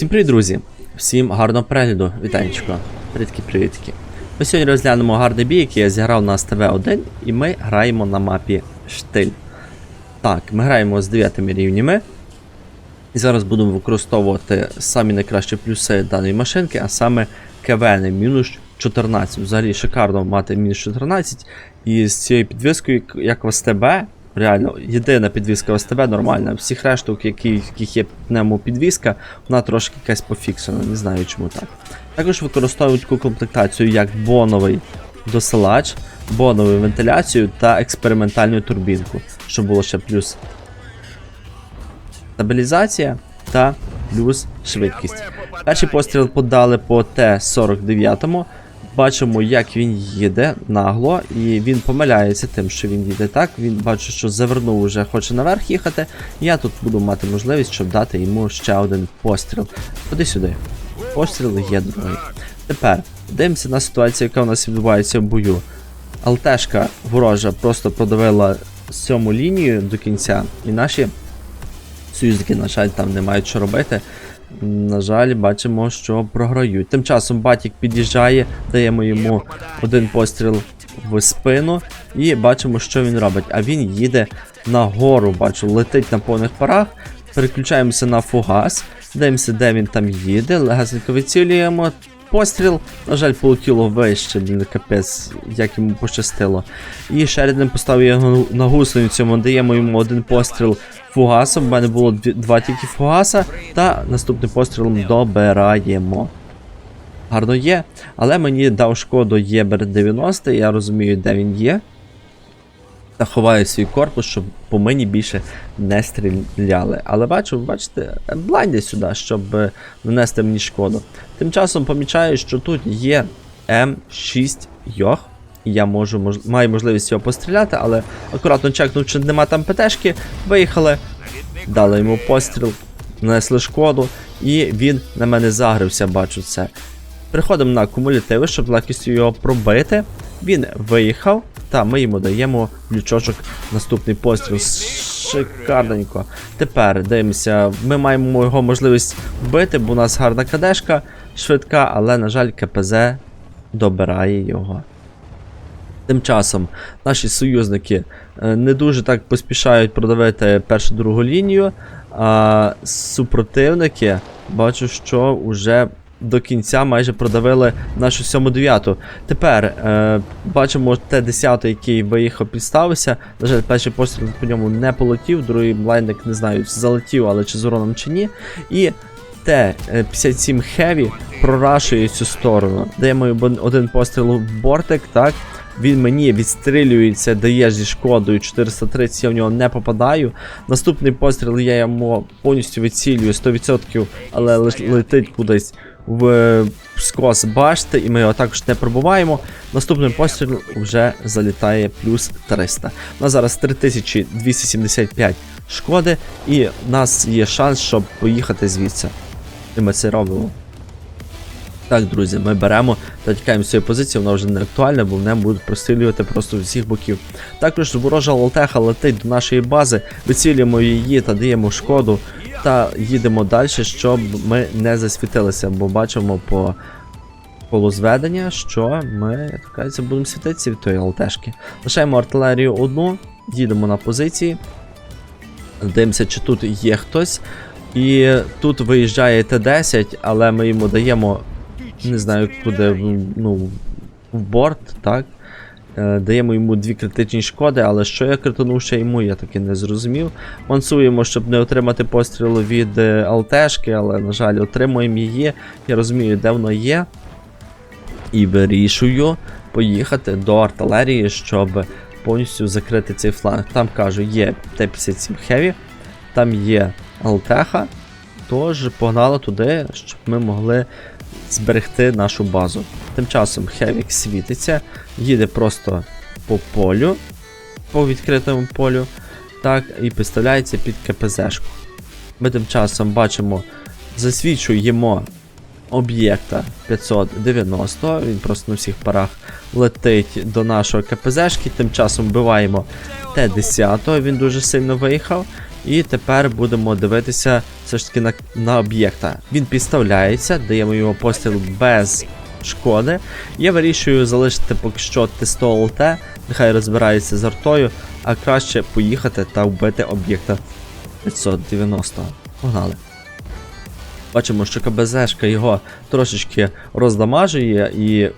Всім привіт, друзі! Всім гарного перегляду, вітанечко. Привітки, привітки. Ми сьогодні розглянемо гарний бій, який я зіграв на СТВ-1, і ми граємо на мапі Штиль. Так, ми граємо з 9 рівнями. І зараз будемо використовувати самі найкращі плюси даної машинки, а саме КВН мінус 14. Взагалі шикарно мати мінус 14. І з цією підвіскою, як в СТБ, реально, єдина підвіска в СТБ нормальна. Всіх решток, які, яких є пневмопідвіска, вона трошки якась пофіксена, не знаю чому так. Також використовують таку комплектацію, як боновий досилач, бонову вентиляцію та експериментальну турбінку, щоб було ще плюс стабілізація та плюс швидкість. Перший постріл подали по Т-49. Бачимо, як він їде нагло, і він помиляється тим, що він їде так. Він бачу, що завернув уже, хоче наверх їхати. Я тут буду мати можливість, щоб дати йому ще один постріл. Ходи сюди. Постріл є другий. Тепер дивимося на ситуацію, яка у нас відбувається в бою. ЛТшка ворожа просто продавила сьому лінію до кінця, і наші союзники, на жаль, там не мають що робити. На жаль, бачимо, що програють. Тим часом Батік під'їжджає, даємо йому один постріл в спину, і бачимо, що він робить. А він їде нагору, бачу, летить на повних парах. Переключаємося на фугас, дивимося, де він там їде, легасенько відцілюємо. Постріл, на жаль, полетіло вище, блін, капець, як йому пощастило. І Шеріден поставив його на гусеницю, ми даємо йому один постріл фугасом. У мене було два тільки фугаса, та наступним пострілом добираємо. Гарно є, але мені дав шкоду Єбер 90, я розумію, де він є. Ховаю свій корпус, щоб по мені більше не стріляли. Але бачу, бачите, блайди сюди, щоб е, нанести мені шкоду. Тим часом помічаю, що тут є М6 Йох. Я можу, мож... маю можливість його постріляти, але акуратно чекнув, чи нема там ПТшки, виїхали, дали йому постріл, нанесли шкоду, і він на мене загрився, бачу це. Приходимо на кумулятиви, щоб легкістю його пробити. Він виїхав, та ми йому даємо лючочок наступний постріл. Шикарненько. Тепер дивимося, ми маємо його можливість вбити, бо у нас гарна кадешка, швидка, але, на жаль, КПЗ добирає його. Тим часом наші союзники е, не дуже так поспішають продавити першу другу лінію, а супротивники бачу, що вже до кінця майже продавили нашу 7-9. Тепер е, бачимо Т-10, який виїхав, підставився. На жаль, перший постріл по ньому не полетів, другий блайндик не знаю, залетів, але чи з уроном чи ні. І Т-57 Heavy прорашує цю сторону. Даємо один постріл в бортик, так. Він мені відстрілюється, дає зі шкодою 430, я в нього не попадаю. Наступний постріл я йому повністю відцілюю 100%, але летить кудись в скос башти, і ми його також не пробуваємо. Наступний постріл вже залітає плюс 300. У нас зараз 3275 шкоди, і в нас є шанс, щоб поїхати звідси. І ми це робимо. Так, друзі, ми беремо та тікаємо з цієї позиції, вона вже не актуальна, бо мене будуть прострілювати просто з усіх боків. Також ворожа лалтеха летить до нашої бази, вицілюємо її та даємо шкоду. Та їдемо далі, щоб ми не засвітилися, бо бачимо по полузведення, що ми кажеться, будемо світитися від тої ЛТшки. Лишаємо артилерію одну, їдемо на позиції. Дивимося, чи тут є хтось. І тут виїжджає Т-10, але ми йому даємо, не знаю куди, ну, в борт, так? Е, Даємо йому дві критичні шкоди, але що я кританув ще йому, я таки не зрозумів. Мансуємо, щоб не отримати пострілу від е, ЛТшки, але, на жаль, отримуємо її. Я розумію, де воно є. І вирішую поїхати до артилерії, щоб повністю закрити цей фланг. Там кажу, є Т-57 Heavy, там є ЛТХ, тож погнали туди, щоб ми могли зберегти нашу базу. Тим часом Хевік світиться, їде просто по полю, по відкритому полю, так, і підставляється під КПЗшку. Ми тим часом бачимо, засвічуємо об'єкта 590, він просто на всіх парах летить до нашого КПЗшки, тим часом вбиваємо Т-10, він дуже сильно виїхав. І тепер будемо дивитися все ж таки на, на об'єкта. Він підставляється, даємо йому постріл без шкоди. Я вирішую залишити поки що тесто ЛТ, нехай розбирається з артою, а краще поїхати та вбити об'єкта 590. Погнали. Бачимо, що КБЗшка його трошечки роздамажує, і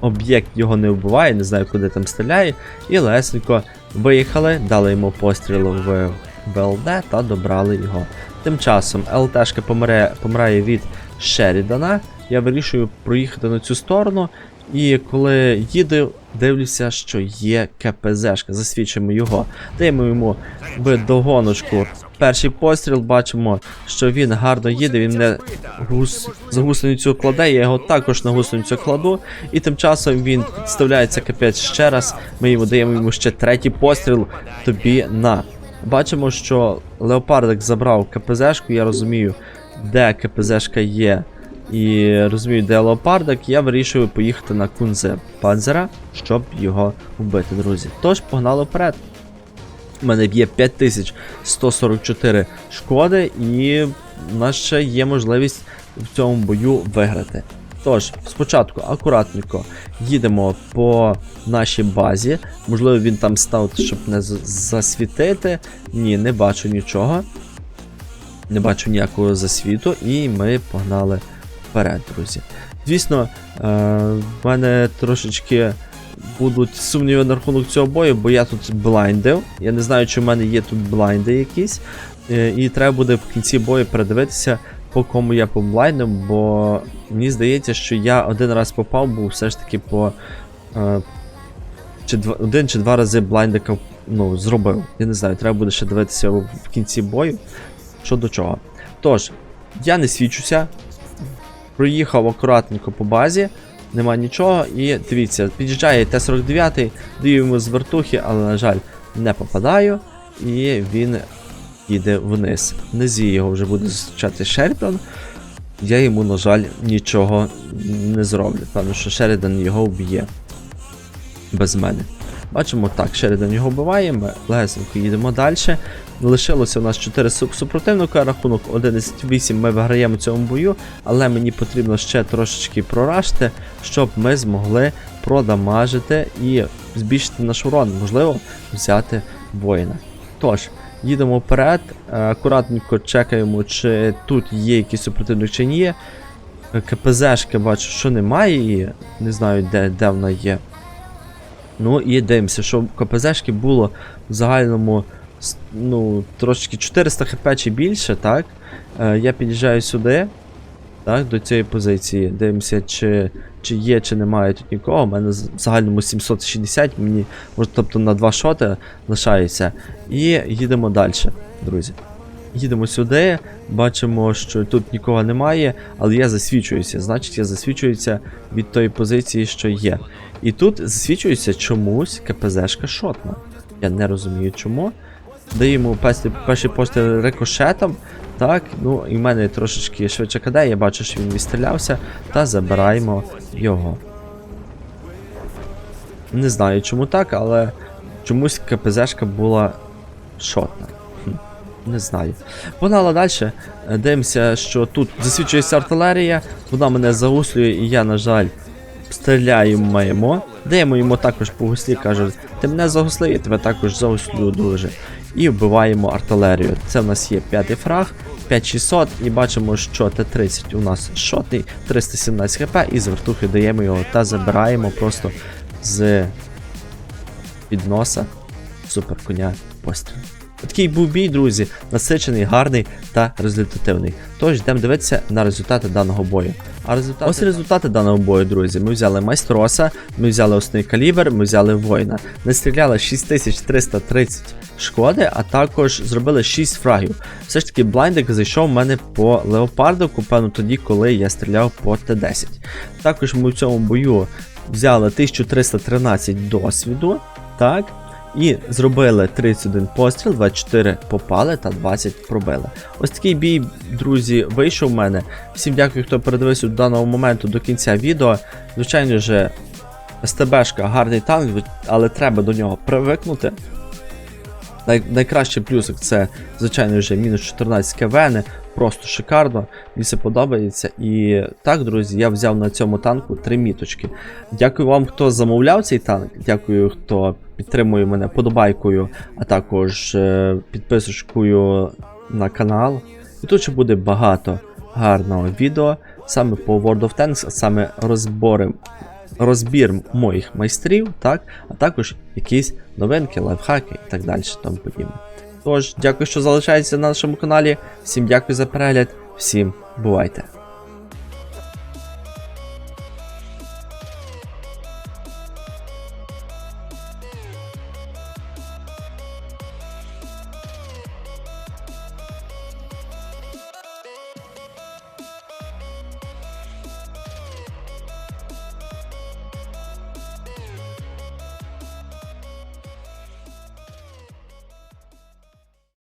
об'єкт його не вбиває, не знаю, куди там стріляє. І лесенько виїхали, дали йому постріл в БЛД та добрали його. Тим часом ЛТшка помирає, помирає від Шерідана. Я вирішую проїхати на цю сторону. І коли їду, дивлюся, що є КПЗшка, засвідчуємо його. Даємо йому догоночку перший постріл, бачимо, що він гарно їде, він не гус... за гусеницю кладе, я його також на гусеницю кладу. І тим часом він підставляється капець ще раз. Ми йому даємо йому ще третій постріл тобі на. Бачимо, що Леопардик забрав КПЗшку, я розумію, де КПЗшка є. І розумію, де леопардик, я вирішую поїхати на кунзе панзера, щоб його вбити, друзі. Тож, погнали вперед. У мене є 5144 шкоди, і в нас ще є можливість в цьому бою виграти. Тож, спочатку акуратненько їдемо по нашій базі. Можливо, він там став, щоб не засвітити. Ні, не бачу нічого. Не бачу ніякого засвіту, і ми погнали вперед, друзі. Звісно, е, в мене трошечки будуть сумніви на рахунок цього бою, бо я тут блайндив. Я не знаю, чи в мене є тут блайнди якісь. Е, і треба буде в кінці бою передивитися, по кому я поблайндив, бо мені здається, що я один раз попав, був все ж таки по. Е, чи два, один чи два рази блайндика ну, зробив. Я не знаю, треба буде ще дивитися в, кінці бою, що до чого. Тож, я не свідчуся, проїхав акуратненько по базі, нема нічого. І дивіться, під'їжджає Т-49, даю йому з вертухи, але, на жаль, не попадаю. І він їде вниз. Внизі його вже буде зустрічати Шерідан. Я йому, на жаль, нічого не зроблю. Певно, що Шерідан його вб'є без мене. Бачимо, так, Шерідан його вбиває, ми легесенько їдемо далі. Лишилося у нас 4 супротивника, рахунок 11-8 ми виграємо в цьому бою, але мені потрібно ще трошечки прорашити, щоб ми змогли продамажити і збільшити наш урон, можливо, взяти воїна. Тож, їдемо вперед, е, акуратненько чекаємо, чи тут є якийсь супротивник чи ні. Е, КПЗшки бачу, що немає її, не знаю, де, де вона є. Ну і дивимося, що КПЗшки було в загальному ну, трошки 400 хп чи більше, так? Е, я під'їжджаю сюди, так, до цієї позиції. Дивимося, чи, чи є, чи немає тут нікого. У мене в загальному 760, мені, тобто на два шоти лишається. І їдемо далі, друзі. Їдемо сюди, бачимо, що тут нікого немає, але я засвічуюся. Значить, я засвічуюся від тої позиції, що є. І тут засвічується чомусь КПЗшка шотна. Я не розумію чому. Даємо перший, перший постріл рикошетом. Так, ну і в мене трошечки швидше КД, я бачу, що він відстрілявся, та забираємо його. Не знаю чому так, але чомусь КПЗшка була шотна. Не знаю. Погнала далі. Дивимося, що тут засвідчується артилерія, вона мене загуслює, і я, на жаль, стріляємо. Даємо йому також по гуслі, каже, ти мене загуслив, я тебе також загуслю дуже. І вбиваємо артилерію. Це в нас є п'ятий фраг, 5600, і бачимо, що Т-30 у нас шотний, 317 хп, і з вертухи даємо його та забираємо просто з під носа супер коня постріл. Такий був бій, друзі, насичений, гарний та результативний. Тож йдемо дивитися на результати даного бою. А результати... Ось результати даного бою, друзі. Ми взяли майстроса, ми взяли основний калібр, ми взяли воїна. Настріляли 6330 шкоди, а також зробили 6 фрагів. Все ж таки, блайндик зайшов в мене по леопардику, певно, тоді, коли я стріляв по Т-10. Також ми в цьому бою взяли 1313 досвіду. Так. І зробили 31 постріл, 24 попали та 20 пробили. Ось такий бій, друзі, вийшов в мене. Всім дякую, хто передивився до даного моменту до кінця відео. Звичайно же, СТБшка гарний танк, але треба до нього привикнути. Най, найкращий плюсик це, звичайно, вже мінус 14 КВН, просто шикарно, мені все подобається. І так, друзі, я взяв на цьому танку три міточки. Дякую вам, хто замовляв цей танк. Дякую, хто підтримує мене подобайкою, а також е, підписочкою на канал. І тут ще буде багато гарного відео саме по World of Tanks, а саме розбори, розбір моїх майстрів, так, а також якісь новинки, лайфхаки і так далі. Тому подібне. Тож, дякую, що залишаєтеся на нашому каналі. Всім дякую за перегляд, всім бувайте!